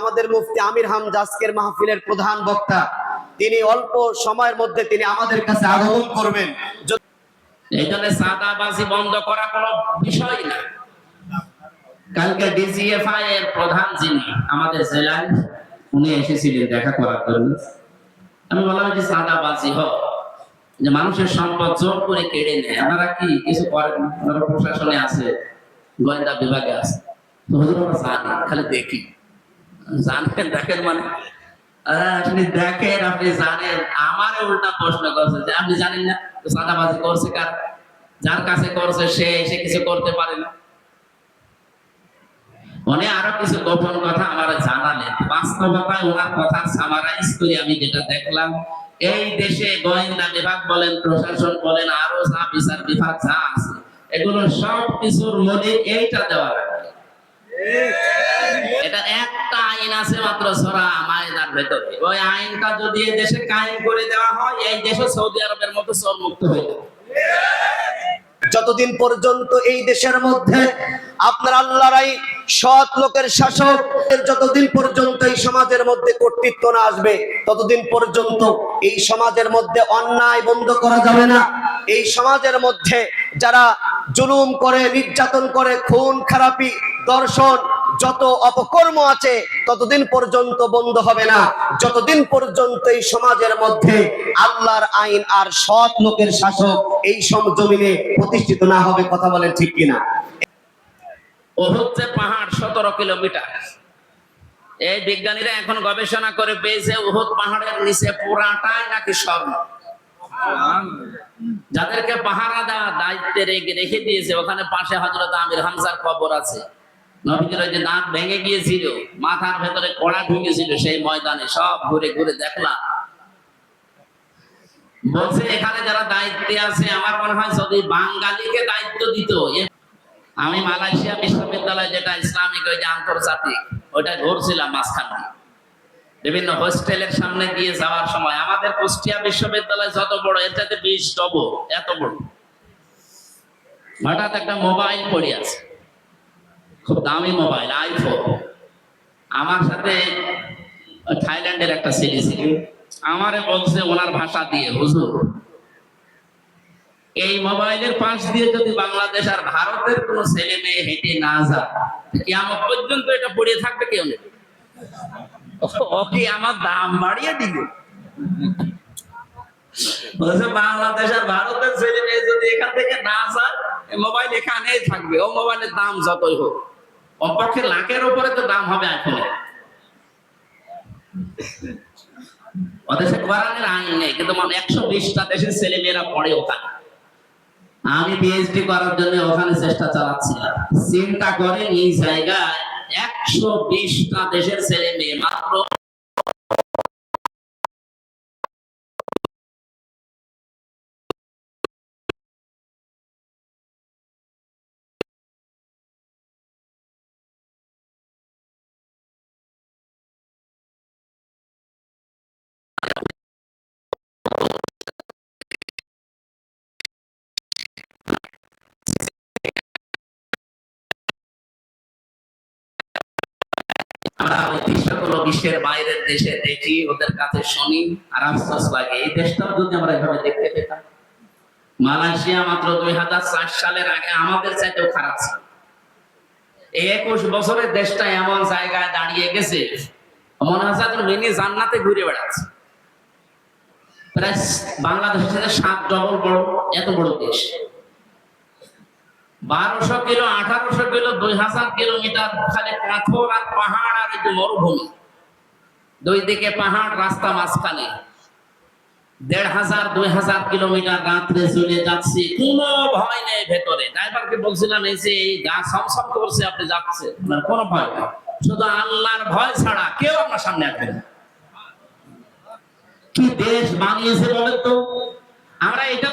আমাদের মুফতি আমির হামজা মাহফিলের প্রধান বক্তা। তিনি অল্প সময়ের মধ্যে তিনি আমাদের কাছে আগমন করবেন। সাদাবাজি বন্ধ করা কোনো বিষয় না। কালকে ডিজিএফআই এর প্রধান যিনি আমাদের জেলায়, উনি এসেছিলেন দেখা করার জন্য। আমি বললাম যে সাদাবাজি যে মানুষের সম্পদ জোর করে কেড়ে নেয়। আপনারা কি কিছু করেন? প্রশাসনে আছে, গোয়েন্দা বিভাগে আছে। তো হুজুর খালি দেখি। জানেন, দেখেন মানে। আপনি দেখেন, আপনি জানেন। আমার উল্টা প্রশ্ন করছে যে, আপনি জানেন না সাদাবাজি করছে কার? যার কাছে করছে সে এসে কিছু করতে পারে না। উনি আরও কিছু গোপন কথা আমার জানালেন। বাস্তবতায় ওনার কথা সামারাইজ করে আমি যেটা দেখলাম, এই দেশে গোয়েন্দা বিভাগ বলেন, প্রশাসন বলেন, আরও যা বিচার বিভাগ যা আছে, এগুলো সব কিছুর মনে এইটা দেওয়া লাগে এটা একটা আইন আছে মাত্র সরা মায়েদার ভেতরে। ওই আইনটা যদি এই দেশে কায়েম করে দেওয়া হয়, এই দেশও সৌদি আরবের মতো চোর মুক্ত হয়ে যাবে। যতদিন পর্যন্ত এই দেশের মধ্যে আপনার আল্লাহরাই সৎ লোকের শাসক, যতদিন পর্যন্ত এই সমাজের মধ্যে কর্তৃত্ব না আসবে, ততদিন পর্যন্ত এই সমাজের মধ্যে অন্যায় বন্ধ করা যাবে না। এই সমাজের মধ্যে যারা জুলুম করে, নির্যাতন করে, খুন, খারাপি, দর্শন, যত অপকর্ম আছে, ততদিন পর্যন্ত বন্ধ হবে না। যতদিন পর্যন্ত এই সমাজের মধ্যে আল্লাহর আইন আর সৎ লোকের শাসক এই সম জমিনে প্রতিষ্ঠিত না হবে কথা বলেন ঠিক কিনা? ও হচ্ছে পাহাড় সতেরো কিলোমিটার। এই বিজ্ঞানীরা এখন গবেষণা করে পেয়েছে, উহুদ পাহাড়ের নিচে পুরাটাই নাকি স্বর্ণ। যাদেরকে পাহারা দেওয়া দায়িত্বে রেখে দিয়েছে, ওখানে পাশে হজরত আমির হামজার কবর আছে। যে দাঁত ভেঙে গিয়েছিল, মাথার ভেতরে কড়া ঢুকেছিল, সেই ময়দানে সব ঘুরে ঘুরে দেখলাম। বলছে, এখানে যারা দায়িত্বে আছে, আমার মনে হয় যদি বাঙালিকে দায়িত্ব দিত আমি মালয়েশিয়া বিশ্ববিদ্যালয় যেটা ইসলামিক, ওই যে আন্তর্জাতিক ওইটা ঘুরছিলাম মাঝখানে বিভিন্ন হোস্টেলের সামনে দিয়ে যাওয়ার সময় আমাদের কুষ্টিয়া বিশ্ববিদ্যালয় যত বড় চাইতে বিশ ডবল, এত বড়। হঠাৎ একটা মোবাইল পড়ে আছে খুব দামি মোবাইল, আইফোন। আমার সাথে থাইল্যান্ডের একটা ছেলে ছিল। আমারে বলছে, ওনার ভাষা দিয়ে, হুজুর, এই মোবাইলের পাশ দিয়ে যদি বাংলাদেশ আর ভারতের কোন ছেলে মেয়ে হেঁটে না যায় কিয়ামত পর্যন্ত এটা পড়ে থাকবে কেউ নেবে ওকে, আমার দাম বাড়িয়ে আর ভারতের ছেলে মেয়ে যদি এখান থেকে না যায় মোবাইল এখানেই থাকবে। ও মোবাইলের দাম যতই হোক। কমপক্ষে লাখের উপরে তো দাম হবে কিন্তু মানে একশো বিশটা দেশের ছেলে মেয়েরা পড়ে ওখানে। আমি পিএইচডি করার জন্য ওখানে চেষ্টা চালাচ্ছিলাম। চিন্তা করেন, এই জায়গায় একশো বিশটা দেশের ছেলে মেয়ে মাত্র আমরা ওই দৃশ্যগুলো বিশ্বের বাইরের দেশে দেখি, ওদের কাছে শুনি। আর আফসোস লাগে, এই দেশটাও যদি আমরা এভাবে দেখতে পেতাম। মালয়েশিয়া মাত্র দুই হাজার চার সালের আগে আমাদের চাইতেও খারাপ ছিল। এই একুশ বছরের দেশটা এমন জায়গায় দাঁড়িয়ে গেছে, মনে হচ্ছে মিনি জান্নাতে ঘুরে বেড়াচ্ছে। বাংলাদেশের সাত ডবল বড়, এত বড় দেশ। বারোশো কিলো, আঠারোশো কিলো, দুই হাজার কিলোমিটার, খালি পাথর আর পাহাড় যে মরুভূমি। দুই দিকে পাহাড়, রাস্তা মাঝখানে। দেড় হাজার, দুই হাজার কিলোমিটার রাত্রে চলে যাচ্ছি। কোনো ভয় নেই ভেতরে। ড্রাইভারকে বলছিলাম, এই যে এই গা সমসম করছে, আপনি যাচ্ছে কোনো ভয় নেই। শুধু আল্লাহর ভয় ছাড়া কেউ আপনার সামনে আসবে না। কি দেশ বানিয়েছে বলেন তো আমরা এটা